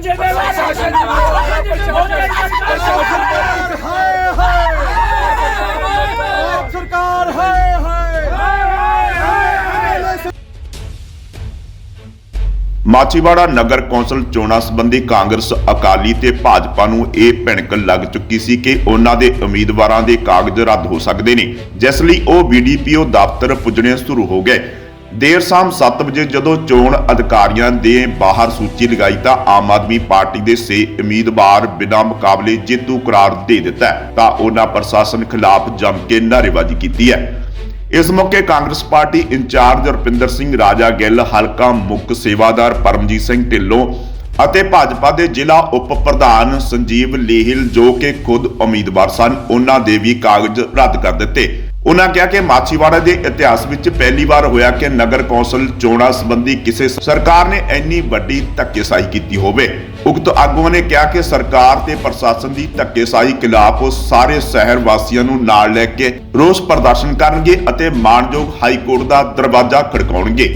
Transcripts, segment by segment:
ਪ੍ਰਸ਼ਾਸਨ ਜ਼ਿੰਮੇਵਾਰ ਹੈ ਹਾਏ ਹਾਏ ਸਰਕਾਰ ਹਾਏ ਹਾਏ ਮਾਚੀਵਾੜਾ ਨਗਰ ਕੌਂਸਲ ਚੋਣਾਂ ਸੰਬੰਧੀ ਕਾਂਗਰਸ, ਅਕਾਲੀ ਤੇ ਭਾਜਪਾ ਨੂੰ ਇਹ ਭਿਣਕ ਲੱਗ ਚੁੱਕੀ ਸੀ ਕਿ ਉਹਨਾਂ ਦੇ ਉਮੀਦਵਾਰਾਂ ਦੇ ਕਾਗਜ਼ ਰੱਦ ਹੋ ਸਕਦੇ ਨੇ। ਜਿਸ ਲਈ ਉਹ ਬੀਡੀਪੀਓ ਦਫ਼ਤਰ ਪੁੱਜਣੇ ਸ਼ੁਰੂ ਹੋ ਗਏ। ਦੇਰ ਸ਼ਾਮ 7 ਵਜੇ ਜਦੋਂ ਚੋਣ ਅਧਿਕਾਰੀਆਂ ਦੇ ਬਾਹਰ ਸੂਚੀ ਲਗਾਈ ਤਾਂ ਆਮ ਆਦਮੀ ਪਾਰਟੀ ਦੇ ਸੇ ਉਮੀਦਵਾਰ ਬਿਨਾਂ ਮੁਕਾਬਲੇ ਜੇਤੂ ਕਰਾਰ ਦੇ ਦਿੱਤਾ ਤਾਂ ਉਹਨਾਂ ਪ੍ਰਸ਼ਾਸਨ ਖਿਲਾਫ ਜੰਮ ਕੇ ਨਾਅਰੇਬਾਜ਼ੀ ਕੀਤੀ ਹੈ। ਇਸ ਮੌਕੇ Congress party incharge Rupinder Singh Raja Gill, ਹਲਕਾ ਮੁੱਖ ਸੇਵਾਦਾਰ ਪਰਮਜੀਤ ਸਿੰਘ ਢਿੱਲੋਂ ਅਤੇ ਭਾਜਪਾ ਦੇ ਜ਼ਿਲ੍ਹਾ ਉਪ ਪ੍ਰਧਾਨ ਸੰਜੀਵ ਲੇਹਿਲ ਜੋ ਕਿ ਖੁਦ ਉਮੀਦਵਾਰ ਸਨ, ਉਹਨਾਂ ਦੇ ਵੀ ਕਾਗਜ਼ ਰੱਦ ਕਰ ਦਿੱਤੇ। ਉਹਨਾਂ ਕਿਹਾ ਕਿ ਮਾਛੀਵਾੜਾ ਦੇ ਇਤਿਹਾਸ ਵਿੱਚ ਪਹਿਲੀ ਵਾਰ ਹੋਇਆ ਕਿ ਨਗਰ ਕੌਂਸਲ ਚੋਣਾਂ ਸੰਬੰਧੀ ਕਿਸੇ ਸਰਕਾਰ ਨੇ ਇੰਨੀ ਵੱਡੀ ਧੱਕੇਸ਼ਾਹੀ ਕੀਤੀ ਹੋਵੇ। ਉਕਤ ਆਗੂਆਂ ਨੇ ਕਿਹਾ ਕਿ ਸਰਕਾਰ ਤੇ ਪ੍ਰਸ਼ਾਸਨ ਦੀ ਧੱਕੇਸ਼ਾਹੀ ਖਿਲਾਫ ਉਹ ਸਾਰੇ ਸ਼ਹਿਰ ਵਾਸੀਆਂ ਨੂੰ ਨਾਲ ਲੈ ਕੇ ਰੋਸ ਪ੍ਰਦਰਸ਼ਨ ਕਰਨਗੇ ਅਤੇ ਮਾਨਯੋਗ ਹਾਈ ਕੋਰਟ ਦਾ ਦਰਵਾਜ਼ਾ ਖੜਕਾਉਣਗੇ।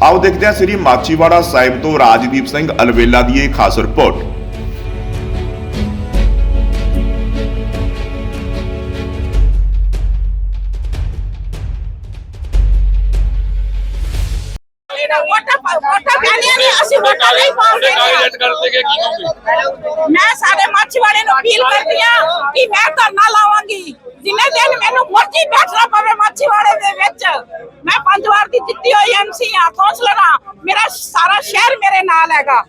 ਆਓ ਦੇਖਦੇ ਹਾਂ ਸ੍ਰੀ ਮਾਛੀਵਾੜਾ ਸਾਹਿਬ ਤੋਂ ਰਾਜਦੀਪ ਸਿੰਘ ਅਲਵੇਲਾ ਦੀ ਇਹ ਖਾਸ ਰਿਪੋਰਟ। ਇਹਨਾਂ ਵੋਟਾਂ ਪਾ- ਵੋਟਾਂ ਪੈਣੀਆਂ ਨੇ ਅਸੀਂ ਵੋਟਾਂ ਨਹੀਂ ਪਾਉਂਦੇ ਕਾਗਜ਼ ਕਰ ਦੇਗੇ ਕੀ ਕਹੋਗੇ ਮੈਂ ਸਾਰੇ ਮਾਛੀਵਾੜੇ ਨੂੰ ਅਪੀਲ ਕਰਦੀ ਆ ਕਿ ਮੈਂ ਧਰਨਾ ਲਾਵਾਂਗੀ। ਜਿੰਨੇ ਦਿਨ ਮੈਨੂੰ ਮਰਜ਼ੀ ਬੈਠਣਾ ਪਵੇ ਮਾਛੀਵਾੜੇ ਦੇ ਵਿੱਚ। ਮੈਂ ਪੰਜ ਵਾਰ ਦੀ ਜਿੱਤੀ ਹੋਈ ਐਮਸੀ ਆ ਕੌਂਸਲਰ ਮੇਰਾ ਸਾਰਾ ਸ਼ਹਿਰ ਮੇਰੇ ਨਾਲ ਹੈਗਾ।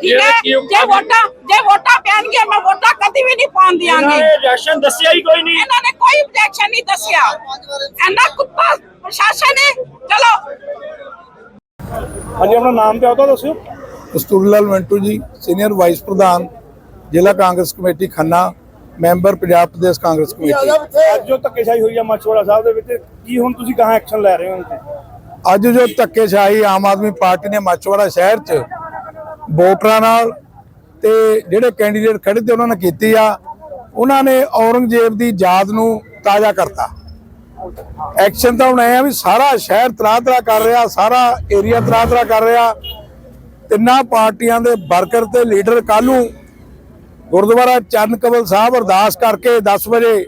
ਠੀਕ ਹੈ? ਕੀ- ਜੇ ਵੋਟਾਂ ਜੇ ਵੋਟਾਂ ਪੈਣਗੀਆਂ ਮੈਂ ਵੋਟਾਂ ਕਦੀ ਵੀ ਨਹੀਂ ਪਾਉਣ ਦਿਆਂਗੀ। ਰੈਸ਼ਨ ਦੱਸਿਆ ਹੀ ਕੋਈ ਨਹੀਂ। ਇਹਨਾਂ ਨੇ ਕੋਈ objection ਨਹੀਂ ਦੱਸਿਆ। ਇੰਨਾ ਕੁੱਤਾ ਪ੍ਰਸ਼ਾਸਨ ਹੈ ਚਲੋ ਹਾਂਜੀ ਆਪਣਾ ਨਾਮ ਤੇ ਆਉਤਾ ਦੱਸਿਓ। ਕਸਤੂਰੀ ਲਾਲ ਮੰਟੂ ਜੀ ਸੀਨੀਅਰ ਵਾਈਸ ਪ੍ਰਧਾਨ ਜ਼ਿਲ੍ਹਾ Congress committee Khanna member Punjab Pradesh Congress committee. ਅੱਜ ਜੋ ਧੱਕੇਸ਼ਾਹੀ ਹੋਈ ਆ ਮਾਛੋੜਾ ਸਾਹਿਬ ਦੇ ਵਿੱਚ ਕੀ ਹੁਣ ਤੁਸੀਂ ਕਹਾਂ ਐਕਸ਼ਨ ਲੈ ਰਹੇ ਹੋ? ਅੱਜ ਜੋ ਧੱਕੇਸ਼ਾਹੀ ਆਮ ਆਦਮੀ ਪਾਰਟੀ ਨੇ ਮਾਚੋੜਾ ਸ਼ਹਿਰ 'ਚ ਵੋਟਰਾਂ ਨਾਲ ਤੇ ਜਿਹੜੇ ਕੈਂਡੀਡੇਟ ਖੜੇ ਤੇ ਉਹਨਾਂ ਨੇ ਕੀਤੀ ਆ ਉਹਨਾਂ ਨੇ ਔਰੰਗਜ਼ੇਬ ਦੀ ਯਾਦ ਨੂੰ ਤਾਜ਼ਾ ਕਰਤਾ। ਐਕਸ਼ਨ ਤਾਂ ਹੁਣ ਇਹ ਵੀ ਸਾਰਾ ਸ਼ਹਿਰ ਤਰਾ ਤਰਾ ਕਰ ਰਿਹਾ, ਸਾਰਾ ਏਰੀਆ ਤਰਾ ਤਰਾ ਕਰ ਰਿਹਾ। ਤਿੰਨਾਂ ਪਾਰਟੀਆਂ ਦੇ ਵਰਕਰ ਤੇ ਲੀਡਰ ਕੱਲ੍ਹ ਨੂੰ ਗੁਰਦੁਆਰਾ ਚਰਨ ਕਮਲ ਸਾਹਿਬ ਅਰਦਾਸ ਕਰਕੇ 10 ਵਜੇ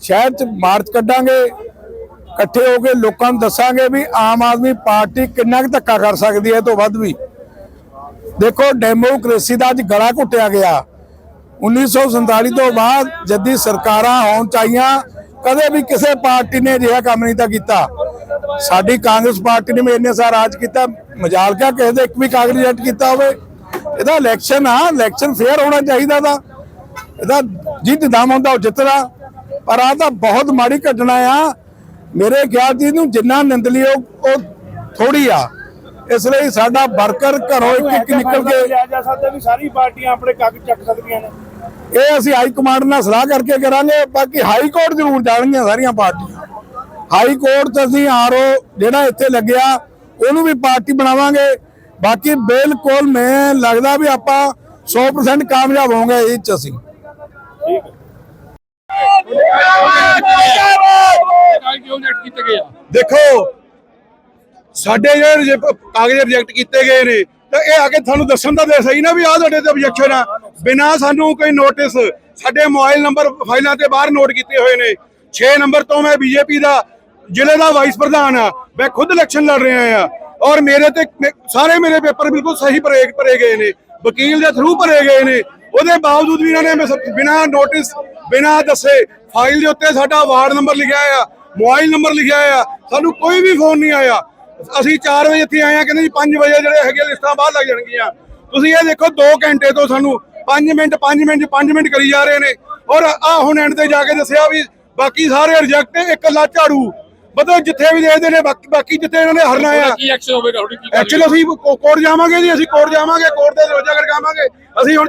ਸ਼ਹਿਰ 'ਚ ਮਾਰਚ ਕੱਢਾਂਗੇ। ਇਕੱਠੇ ਹੋ ਕੇ ਲੋਕਾਂ ਨੂੰ ਦੱਸਾਂਗੇ ਵੀ ਆਮ ਆਦਮੀ ਪਾਰਟੀ ਕਿੰਨਾ ਕੁ ਧੱਕਾ ਕਰ ਸਕਦੀ ਹੈ ਇਹ ਤੋਂ ਵੱਧ ਵੀ। ਦੇਖੋ, ਡੈਮੋਕ੍ਰੇਸੀ ਦਾ ਅੱਜ ਗਲਾ ਘੁੱਟਿਆ ਗਿਆ। 1947 ਤੋਂ ਬਾਅਦ ਜੱਦੀ ਸਰਕਾਰਾਂ ਹੋਣ ਚਾਹੀਆਂ ਕਦੇ ਵੀ ਕਿਸੇ ਪਾਰਟੀ ਨੇ ਅਜਿਹਾ ਕੰਮ ਨਹੀਂ ਤਾਂ ਕੀਤਾ। ਸਾਡੀ ਕਾਂਗਰਸ ਪਾਰਟੀ ਨੇ ਇੰਨੇ ਸਾਲ ਰਾਜ ਕੀਤਾ ਮਜਾਲ ਕਿਆ ਕਿਸੇ ਦੇ ਇੱਕ ਵੀ ਕਾਗਜ਼ ਰਿਜੈਕਟ ਕੀਤਾ ਹੋਵੇ। ਇਹਦਾ ਇਲੈਕਸ਼ਨ ਆ ਇਲੈਕਸ਼ਨ ਫੇਅਰ ਹੋਣਾ ਚਾਹੀਦਾ ਦਾ ਇਹਦਾ ਜਿੱਤ ਦਮ ਹੁੰਦਾ ਉਹ ਜਿੱਤਦਾ। ਪਰ ਆ ਤਾਂ ਬਹੁਤ ਮਾੜੀ ਘਟਨਾ ਆ। ਮੇਰੇ ਖਿਆਲ ਜੀ ਨੂੰ ਜਿੰਨਾ ਨਿੰਦਲੀ ਉਹ ਉਹ ਥੋੜੀ ਆ। ਇਸ ਲਈ ਸਾਡਾ ਵਰਕਰ ਘਰੋਂ ਇੱਕ ਇੱਕ ਨਿਕਲ ਕੇ ਲਿਆ ਜਾ ਸਕਦਾ ਵੀ ਸਾਰੀ ਪਾਰਟੀਆਂ ਆਪਣੇ ਕਾਗਜ਼ ਚੱਕ ਸਕਦੀਆਂ ਨੇ। ਇਹ ਅਸੀਂ ਹਾਈ ਕਮਾਂਡ ਨਾਲ ਸਲਾਹ ਕਰਕੇ ਕਰਾਂਗੇ, ਬਾਕੀ ਹਾਈ ਕੋਰਟ ਜ਼ਰੂਰ ਜਾਣਗੀਆਂ ਸਾਰੀਆਂ ਪਾਰਟੀਆਂ। ਹਾਈ ਕੋਰਟ 'ਚ ਅਸੀਂ ਆਰਓ ਜਿਹੜਾ ਇੱਥੇ ਲੱਗਿਆ, ਉਹਨੂੰ ਵੀ ਪਾਰਟੀ ਬਣਾਵਾਂਗੇ। ਬਾਕੀ ਬਿਲਕੁਲ ਮੈਂ ਲੱਗਦਾ ਵੀ ਆਪਾਂ 100% ਕਾਮਯਾਬ ਹੋਵਾਂਗੇ ਇਹ 'ਚ ਅਸੀਂ। ਕਾਗਜ਼ ਦੇਖੋ, ਸਾਡੇ ਜਿਹੜੇ ਕਾਗਜ਼ ਰਿਜੈਕਟ ਕੀਤੇ ਗਏ ਨੇ, ਤਾਂ ਇਹ ਆ ਕੇ ਤੁਹਾਨੂੰ ਦੱਸਣ ਦਾ ਦੇ ਸਹੀ ਨਾ ਵੀ ਆਹ ਤੁਹਾਡੇ ਤੇ objection ਆ। ਬਿਨਾ ਸਾਨੂੰ ਕੋਈ ਨੋਟਿਸ ਸਾਡੇ ਮੋਬਾਈਲ ਨੰਬਰ ਫਾਈਲਾਂ ਤੇ ਬਾਹਰ ਨੋਟ ਕੀਤੇ ਹੋਏ ਨੇ। 6 ਨੰਬਰ ਤੋਂ ਮੈਂ ਬੀਜੇਪੀ ਦਾ, ਜ਼ਿਲ੍ਹੇ ਦਾ ਵਾਈਸ ਪ੍ਰਧਾਨ ਆ ਮੈਂ ਖੁਦ ਇਲੈਕਸ਼ਨ ਲੜ ਰਿਹਾ ਆ ਔਰ ਮੇਰੇ ਤੇ ਮੇ- ਸਾਰੇ ਮੇਰੇ ਪੇਪਰ ਬਿਲਕੁਲ ਸਹੀ ਭਰੇ ਭਰੇ ਗਏ ਨੇ। ਵਕੀਲ ਦੇ ਥਰੂ ਭਰੇ ਗਏ ਨੇ। ਉਹਦੇ ਬਾਵਜੂਦ ਵੀ ਇਹਨਾਂ ਨੇ ਬਿਨਾ ਨੋਟਿਸ ਬਿਨਾ ਦੱਸੇ ਫਾਈਲ ਦੇ ਉੱਤੇ ਸਾਡਾ ਵਾਰਡ ਨੰਬਰ ਲਿਖਿਆ ਆ ਮੋਬਾਈਲ ਨੰਬਰ ਲਿਖਿਆ ਆ ਸਾਨੂੰ ਕੋਈ ਵੀ ਫੋਨ ਨਹੀਂ ਆਇਆ। ਅਸੀਂ 4 ਵਜੇ ਇੱਥੇ ਆਏ ਆ ਕਹਿੰਦੇ ਜੀ 5 ਵਜੇ ਜਿਹੜੇ ਹੈਗੇ ਲਿਸਟਾਂ ਬਾਹਰ ਲੱਗ ਜਾਣਗੀਆਂ। ਤੁਸੀਂ ਇਹ ਦੇਖੋ 2 ਘੰਟੇ ਤੋਂ ਸਾਨੂੰ 5 ਮਿੰਟ 5 ਮਿੰਟ 5 ਮਿੰਟ ਕਰੀ ਜਾ ਰਹੇ ਨੇ। ਔਰ ਆ ਹੁਣ ਐਂਡ ਤੇ ਜਾ ਕੇ ਦੱਸਿਆ ਵੀ ਬਾਕੀ ਸਾਰੇ ਰਿਜੈਕਟ ਇਕੱਲਾ ਝਾੜੂ ਮਤਲਬ ਜਿੱਥੇ ਵੀ ਦੇਖਦੇ ਨੇ ਬਾਕੀ ਬਾਕੀ ਜਿੱਥੇ ਇਹਨਾਂ ਨੇ ਹਰਨਾ ਆ ਕੀ ਐਕਸ਼ਨ ਹੋਵੇਗਾ ਤੁਹਾਡੀ ਕੀ ਐਕਚੁਅਲੀ ਅਸੀਂ ਕੋਰਟ ਜਾਵਾਂਗੇ ਜੀ ਅਸੀਂ ਕੋਰਟ ਜਾਵਾਂਗੇ ਕੋਰਟ ਦੇ ਦਰਵਾਜ਼ਾ ਖੜਕਾਵਾਂਗੇ। ਅਸੀਂ ਹੁਣ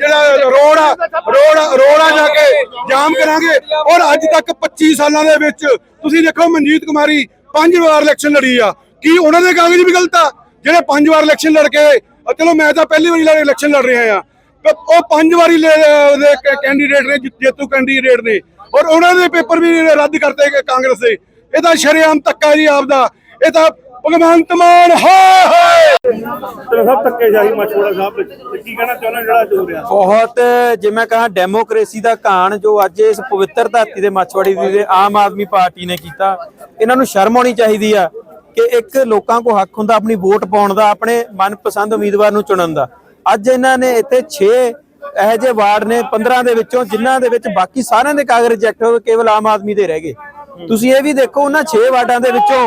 ਜਿਹੜਾ ਰੋਡ ਆ ਰੋਡ ਰੋਡ ਆ ਜਾ ਕੇ ਜਾਮ ਕਰਾਂਗੇ। ਔਰ ਅੱਜ ਤੱਕ 25 ਸਾਲਾਂ ਦੇ ਵਿੱਚ ਤੁਸੀਂ ਦੇਖੋ ਮਨਜੀਤ ਕੁਮਾਰੀ ਪੰਜ ਵਾਰ ਇਲੈਕਸ਼ਨ ਲੜੀ ਆ। ਕੀ ਉਹਨਾਂ ਦੇ ਕਾਗਜ਼ ਵੀ ਗਲਤ ਆ? ਜਿਹੜੇ ਪੰਜ ਵਾਰ ਇਲੈਕਸ਼ਨ ਲੜ ਕੇ ਚਲੋ ਮੈਂ ਤਾਂ ਪਹਿਲੀ ਵਾਰੀ ਇਲੈਕਸ਼ਨ ਲੜ ਰਿਹਾ ਆ ਉਹ ਪੰਜ ਵਾਰੀ ਲੈ- ਦੇ ਕੈਂਡੀਡੇਟ ਨੇ ਜਿ- ਜੇਤੂ ਕੈਂਡੀਡੇਟ ਨੇ। ਔਰ ਉਹਨਾਂ ਦੇ ਪੇਪਰ ਵੀ ਰੱਦ ਕਰਤੇ ਕਾਂਗਰਸ ਦੇ। ਇਹ ਤਾਂ ਸ਼ਰੇਆਮ ਧੱਕਾ ਜੀ ਆਪਦਾ। ਇਹ ਤਾਂ ਭਗਵੰਤ ਮਾਨ ਹਾਏ ਹਾਏ! ਤੇ ਸਭ ਧੱਕੇਸ਼ਾਹੀ ਮਾਛੋੜਾ ਸਾਹਿਬ ਕੀ ਕਹਿਣਾ ਚਾਹੁੰਦੇ ਜਿਹੜਾ ਹੋ ਰਿਹਾ? ਬਹੁਤ ਜੇ ਮੈਂ ਕਹਾਂ ਡੈਮੋਕ੍ਰੇਸੀ ਦਾ ਘਾਣ ਜੋ ਅੱਜ ਇਸ ਪਵਿੱਤਰ ਧਰਤੀ ਦੇ ਮੱਛਵਾੜੀ ਦੀ ਆਮ ਆਦਮੀ ਪਾਰਟੀ ਨੇ ਕੀਤਾ ਇਹਨਾਂ ਨੂੰ ਸ਼ਰਮ ਆਉਣੀ ਚਾਹੀਦੀ ਆ ਕਿ ਇੱਕ ਲੋਕਾਂ ਕੋ ਹੱਕ ਹੁੰਦਾ ਆਪਣੀ ਵੋਟ ਪਾਉਣ ਦਾ ਆਪਣੇ ਮਨਪਸੰਦ ਉਮੀਦਵਾਰ ਨੂੰ ਚੁਣਨ ਦਾ। ਅੱਜ ਇਹਨਾਂ ਨੇ ਇੱਥੇ 6 ਇਹੋ ਜਿਹੇ ਵਾਰਡ ਨੇ 15 ਦੇ ਵਿੱਚੋਂ ਜਿਨ੍ਹਾਂ ਦੇ ਵਿੱਚ ਬਾਕੀ ਸਾਰਿਆਂ ਦੇ ਕਾਗਜ਼ ਰਿਜੈਕਟ ਹੋ ਗਏ, ਕੇਵਲ ਆਮ ਆਦਮੀ ਦੇ ਰਹਿ ਗਏ। ਤੁਸੀਂ ਇਹ ਵੀ ਦੇਖੋ, ਉਹਨਾਂ 6 ਵਾਰਡਾਂ ਦੇ ਵਿੱਚੋਂ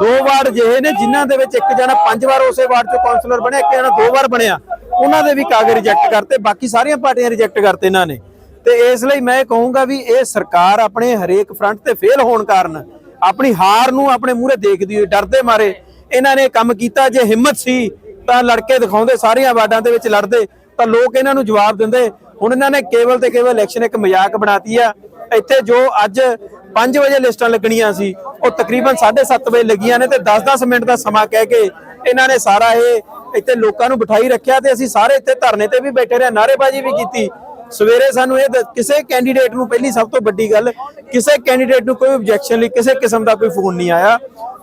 ਦੋ ਵਾਰਡ ਜਿਹੇ ਨੇ, ਜਿਨ੍ਹਾਂ ਦੇ ਵਿੱਚ ਇੱਕ ਜਣਾ ਪੰਜ ਵਾਰ ਉਸੇ ਵਾਰਡ ਚੋਂ ਕਾਉਂਸਲਰ ਬਣਿਆ, ਇੱਕ ਜਣਾ ਦੋ ਵਾਰ ਬਣਿਆ। ਉਹਨਾਂ ਦੇ ਵੀ ਕਾਗਜ਼ ਰਿਜੈਕਟ ਕਰਤੇ, ਬਾਕੀ ਸਾਰੀਆਂ ਪਾਰਟੀਆਂ ਰਿਜੈਕਟ ਕਰਤੇ ਇਹਨਾਂ ਨੇ। ਤੇ ਇਸ ਲਈ ਮੈਂ ਕਹੂੰਗਾ ਵੀ ਇਹ ਸਰਕਾਰ ਆਪਣੇ ਹਰੇਕ ਫਰੰਟ ਤੇ ਫੇਲ ਹੋਣ ਕਾਰਨ, ਆਪਣੀ ਹਾਰ ਨੂੰ ਆਪਣੇ ਮੂਹਰੇ ਦੇਖਦੀ ਹੋਈ, ਡਰਦੇ ਮਾਰੇ, ਇਹਨਾਂ ਨੇ ਕੰਮ ਕੀਤਾ, ਜੇ ਹਿੰਮਤ ਸੀ ਤਾਂ ਲੜਕੇ ਦਿਖਾਉਂਦੇ, ਸਾਰੀਆਂ ਵਾਰਡਾਂ ਦੇ ਵਿੱਚ ਲੜਦੇ, ਤਾਂ ਲੋਕ ਇਹਨਾਂ ਨੂੰ ਜਵਾਬ ਦਿੰਦੇ। ਹੁਣ ਇਹਨਾਂ ਨੇ ਕੇਵਲ ਤੇ ਕੇਵਲ ਇਲੈਕਸ਼ਨ ਇੱਕ ਮਜ਼ਾਕ ਬਣਾਤੀ ਆ। ਇੱਥੇ ਜੋ ਅੱਜ 5 ਵਜੇ ਲਿਸਟਾਂ ਲੱਗਣੀਆਂ ਸੀ, ਉਹ ਤਕਰੀਬਨ 7:30 ਵਜੇ ਲੱਗੀਆਂ ਨੇ ਤੇ 10-10 ਮਿੰਟ ਦਾ ਸਮਾਂ ਕਹਿ ਕੇ ਇਹਨਾਂ ਨੇ ਸਾਰਾ ਇਹ ਇੱਥੇ ਲੋਕਾਂ ਨੂੰ ਬਿਠਾਈ ਰੱਖਿਆ ਤੇ ਅਸੀਂ ਸਾਰੇ ਇੱਥੇ ਧਰਨੇ ਤੇ ਵੀ ਬੈਠੇ ਰਹੇ, ਨਾਅਰੇਬਾਜ਼ੀ ਵੀ ਕੀਤੀ। ਸਵੇਰੇ ਸਾਨੂੰ ਇਹ ਦ- ਕਿਸੇ ਕੈਂਡੀਡੇਟ ਨੂੰ ਪਹਿਲੀ ਸਭ ਤੋਂ ਵੱਡੀ ਗੱਲ, ਕਿਸੇ ਕੈਂਡੀਡੇਟ ਨੂੰ ਕੋਈ ਆਬਜੈਕਸ਼ਨ ਲਈ ਕਿਸੇ ਕਿਸਮ ਦਾ ਕੋਈ ਫੋਨ ਨਹੀਂ ਆਇਆ।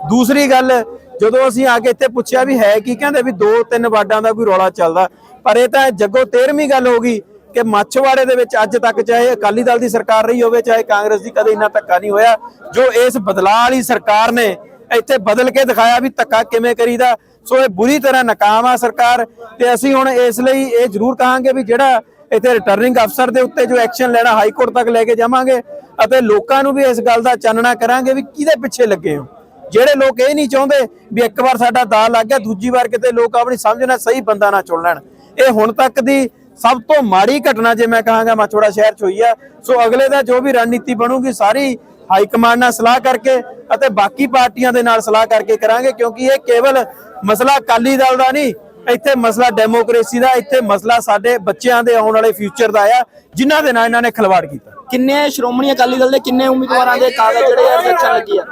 ਦੂਸਰੀ ਗੱਲ ਜਦੋਂ ਅਸੀਂ ਆ ਕੇ ਇੱਥੇ ਪੁੱਛਿਆ ਵੀ ਹੈ ਕੀ, ਕਹਿੰਦੇ ਵੀ ਦੋ ਤਿੰਨ ਵਾਰਡਾਂ ਦਾ ਕੋਈ ਰੌਲਾ ਚੱਲਦਾ। ਪਰ ਇਹ ਤਾਂ ਜੱਗੋ 13ਵੀਂ ਗੱਲ ਹੋ ਗਈ ਕਿ ਮਾਛਵਾੜੇ ਦੇ ਵਿੱਚ ਅੱਜ ਤੱਕ ਚਾਹੇ ਅਕਾਲੀ ਦਲ ਦੀ ਸਰਕਾਰ ਰਹੀ ਹੋਵੇ, ਚਾਹੇ ਕਾਂਗਰਸ ਦੀ, ਕਦੇ ਇੰਨਾ ਧੱਕਾ ਨਹੀਂ ਹੋਇਆ। ਜੋ ਇਸ ਬਦਲਾਅ ਵਾਲੀ ਸਰਕਾਰ ਨੇ ਇੱਥੇ ਬਦਲ ਕੇ ਦਿਖਾਇਆ ਵੀ ਧੱਕਾ ਕਿਵੇਂ ਕਰੀਦਾ। ਸੋ ਇਹ ਬੁਰੀ ਤਰ੍ਹਾਂ ਨਾਕਾਮ ਆ ਸਰਕਾਰ ਤੇ ਅਸੀਂ ਹੁਣ ਇਸ ਲਈ ਇਹ ਜ਼ਰੂਰ ਕਹਾਂਗੇ ਵੀ ਜਿਹੜਾ ਇੱਥੇ ਰਿਟਰਨਿੰਗ ਅਫਸਰ ਦੇ ਉੱਤੇ ਜੋ ਐਕਸ਼ਨ ਲੈਣਾ ਹਾਈ ਕੋਰਟ ਤੱਕ ਲੈ ਕੇ ਜਾਵਾਂਗੇ ਅਤੇ ਲੋਕਾਂ ਨੂੰ ਵੀ ਇਸ ਗੱਲ ਦਾ ਚਾਨਣਾ ਕਰਾਂਗੇ ਵੀ ਕਿਹਦੇ ਪਿੱਛੇ ਲੱਗੇ ਹੋ। ਜਿਹੜੇ ਲੋਕ ਇਹ ਨਹੀਂ ਚਾਹੁੰਦੇ ਵੀ ਇੱਕ ਵਾਰ ਸਾਡਾ ਦਾ ਲੱਗ ਗਿਆ, ਦੂਜੀ ਵਾਰ ਕਿਤੇ ਲੋਕ ਆਪਣੀ ਸਮਝ ਨਾਲ ਸਹੀ ਬੰਦਾ ਨਾ ਚੁਣ ਲੈਣ। ਇਹ ਹੁਣ ਤੱਕ ਦੀ ਸਭ ਤੋਂ ਮਾੜੀ ਘਟਨਾ ਜੇ ਮੈਂ ਕਹਾਂਗਾ ਮਾਛੋੜਾ ਸ਼ਹਿਰ ਚ ਹੋਈ ਆ। ਸੋ ਅਗਲੇ ਦਾ ਜੋ ਵੀ ਰਣਨੀਤੀ ਬਣੂਗੀ, ਸਾਰੀ ਹਾਈ ਕਮਾਂਡ ਨਾਲ ਸਲਾਹ ਕਰਕੇ ਅਤੇ ਬਾਕੀ ਪਾਰਟੀਆਂ ਦੇ ਨਾਲ ਸਲਾਹ ਕਰਕੇ ਕਰਾਂਗੇ, ਕਿਉਂਕਿ ਇਹ ਕੇਵਲ ਮਸਲਾ ਅਕਾਲੀ ਦਲ ਦਾ ਨਹੀਂ, ਇੱਥੇ ਮਸਲਾ ਡੈਮੋਕ੍ਰੇਸੀ ਦਾ, ਇੱਥੇ ਮਸਲਾ ਸਾਡੇ ਬੱਚਿਆਂ ਦੇ ਆਉਣ ਵਾਲੇ ਫਿਊਚਰ ਦਾ ਆ, ਜਿਨ੍ਹਾਂ ਦੇ ਨਾਲ ਇਹਨਾਂ ਨੇ ਖਿਲਵਾੜ ਕੀਤਾ। ਕਿੰਨੇ ਸ਼੍ਰੋਮਣੀ ਅਕਾਲੀ ਦਲ ਦੇ ਕਿੰਨੇ ਉਮੀਦਵਾਰਾਂ ਦੇ ਕਾਗਜ਼ ਜਿਹੜੇ ਆ ਲੱਗੀ ਆ?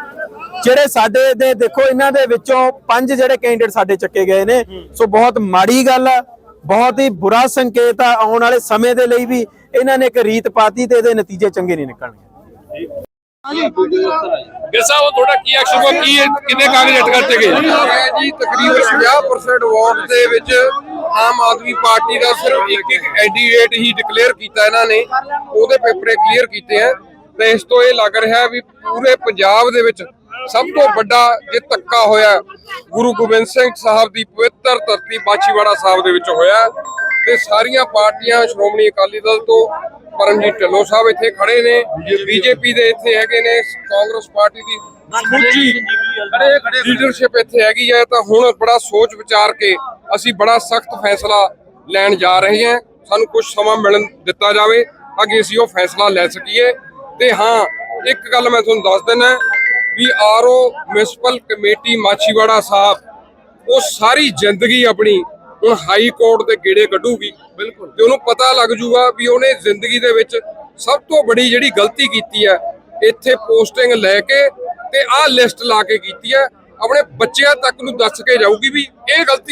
ਜਿਹੜੇ ਸਾਡੇ ਦੇ ਦੇਖੋ ਇਹਨਾਂ ਦੇ ਵਿੱਚੋਂ ਪੰਜ ਜਿਹੜੇ ਕੈਂਡੀਡੇਟ ਸਾਡੇ ਚੱਕੇ ਗਏ ਨੇ। ਸੋ ਬਹੁਤ ਮਾੜੀ ਗੱਲ ਆ ਬਹੁਤ ਹੀ ਬੁਰਾ ਸੰਕੇਤ ਆ ਆਉਣ ਵਾਲੇ ਸਮੇਂ ਦੇ ਲਈ ਵੀ ਇਹਨਾਂ ਨੇ ਇੱਕ ਰੀਤ ਪਾਤੀ ਤੇ ਇਹਦੇ ਨਤੀਜੇ ਚੰਗੇ ਨਹੀਂ ਨਿਕਲਣਗੇ। ਗਿਰ ਸਾਹਿਬ ਉਹ ਤੁਹਾਡਾ ਕੀ ਐਕਸ਼ਨ ਹੋ ਕੀ ਕਿੰਨੇ ਕਾਗਜ਼ ਅਟ ਕਰਤੇ ਗਏ? ਹੈ ਜੀ ਤਕਰੀਬਨ 50% ਵੋਟ ਦੇ ਵਿੱਚ ਆਮ ਆਦਮੀ ਪਾਰਟੀ ਦਾ ਸਿਰਫ ਇੱਕ ਇੱਕ ਕੈਂਡੀਡੇਟ ਹੀ ਡਿਕਲੇਅਰ ਕੀਤਾ ਇਹਨਾਂ ਨੇ। ਉਹਦੇ ਪੇਪਰੇ ਕਲੀਅਰ ਕੀਤੇ ਆ। ਤੇ ਇਸ ਤੋਂ ਇਹ ਲੱਗ ਰਿਹਾ ਵੀ ਪੂਰੇ ਪੰਜਾਬ ਦੇ ਵਿੱਚ ਸਭ ਤੋਂ ਵੱਡਾ ਜੇ ਧੱਕਾ ਹੋਇਆ ਗੁਰੂ ਗੋਬਿੰਦ ਸਿੰਘ ਸਾਹਿਬ ਦੀ ਪਵਿੱਤਰ ਧਰਤੀ ਬਾਛੀਵਾੜਾ ਸਾਹਿਬ ਦੇ ਵਿੱਚ ਹੋਇਆ ਤੇ ਸਾਰੀਆਂ ਪਾਰਟੀਆਂ ਸ਼੍ਰੋਮਣੀ ਅਕਾਲੀ ਦਲ ਤੋਂ ਪਰਮਜੀਤ ਢਿੱਲੋਂ ਸਾਹਿਬ ਇੱਥੇ ਖੜੇ ਨੇ, ਬੀਜੇਪੀ ਦੇ ਇੱਥੇ ਹੈਗੇ ਨੇ, ਕਾਂਗਰਸ ਪਾਰਟੀ ਦੀ ਸਮੁੱਚੀ ਲੀਡਰਸ਼ਿਪ ਇੱਥੇ ਹੈਗੀ ਹੈ, ਤਾਂ ਹੁਣ ਬੜਾ ਸੋਚ ਵਿਚਾਰ ਕੇ ਅਸੀਂ ਬੜਾ ਸਖਤ ਫੈਸਲਾ ਲੈਣ ਜਾ ਰਹੇ ਹਾਂ। ਸਾਨੂੰ ਕੁਝ ਸਮਾਂ ਮਿਲਣ ਦਿੱਤਾ ਜਾਵੇ ਅੱਗੇ ਅਸੀਂ ਉਹ ਫੈਸਲਾ ਲੈ ਸਕੀਏ। ਤੇ ਹਾਂ, ਇੱਕ ਗੱਲ ਮੈਂ ਤੁਹਾਨੂੰ ਦੱਸ ਦਿੰਦਾ ਵੀ RO municipal committee Machhiwara Sahib ਉਹ ਸਾਰੀ ਜ਼ਿੰਦਗੀ ਆਪਣੀ ਹੁਣ ਹਾਈ ਕੋਰਟ ਦੇ ਗੇੜੇ ਕੱਢੂਗੀ। ਬਿਲਕੁਲ। ਤੇ ਉਹਨੂੰ ਪਤਾ ਲੱਗ ਜੂਗਾ ਵੀ ਉਹਨੇ ਜ਼ਿੰਦਗੀ ਦੇ ਵਿੱਚ ਸਭ ਤੋਂ ਬੜੀ ਜਿਹੜੀ ਗਲਤੀ ਕੀਤੀ ਹੈ ਇੱਥੇ ਪੋਸਟਿੰਗ ਲੈ ਕੇ ਤੇ ਆਹ ਲਿਸਟ ਲਾ ਕੇ ਕੀਤੀ ਹੈ। ਆਪਣੇ ਬੱਚਿਆਂ ਤੱਕ ਨੂੰ ਦੱਸ ਕੇ ਜਾਊਗੀ ਵੀ ਇਹ ਗਲਤੀ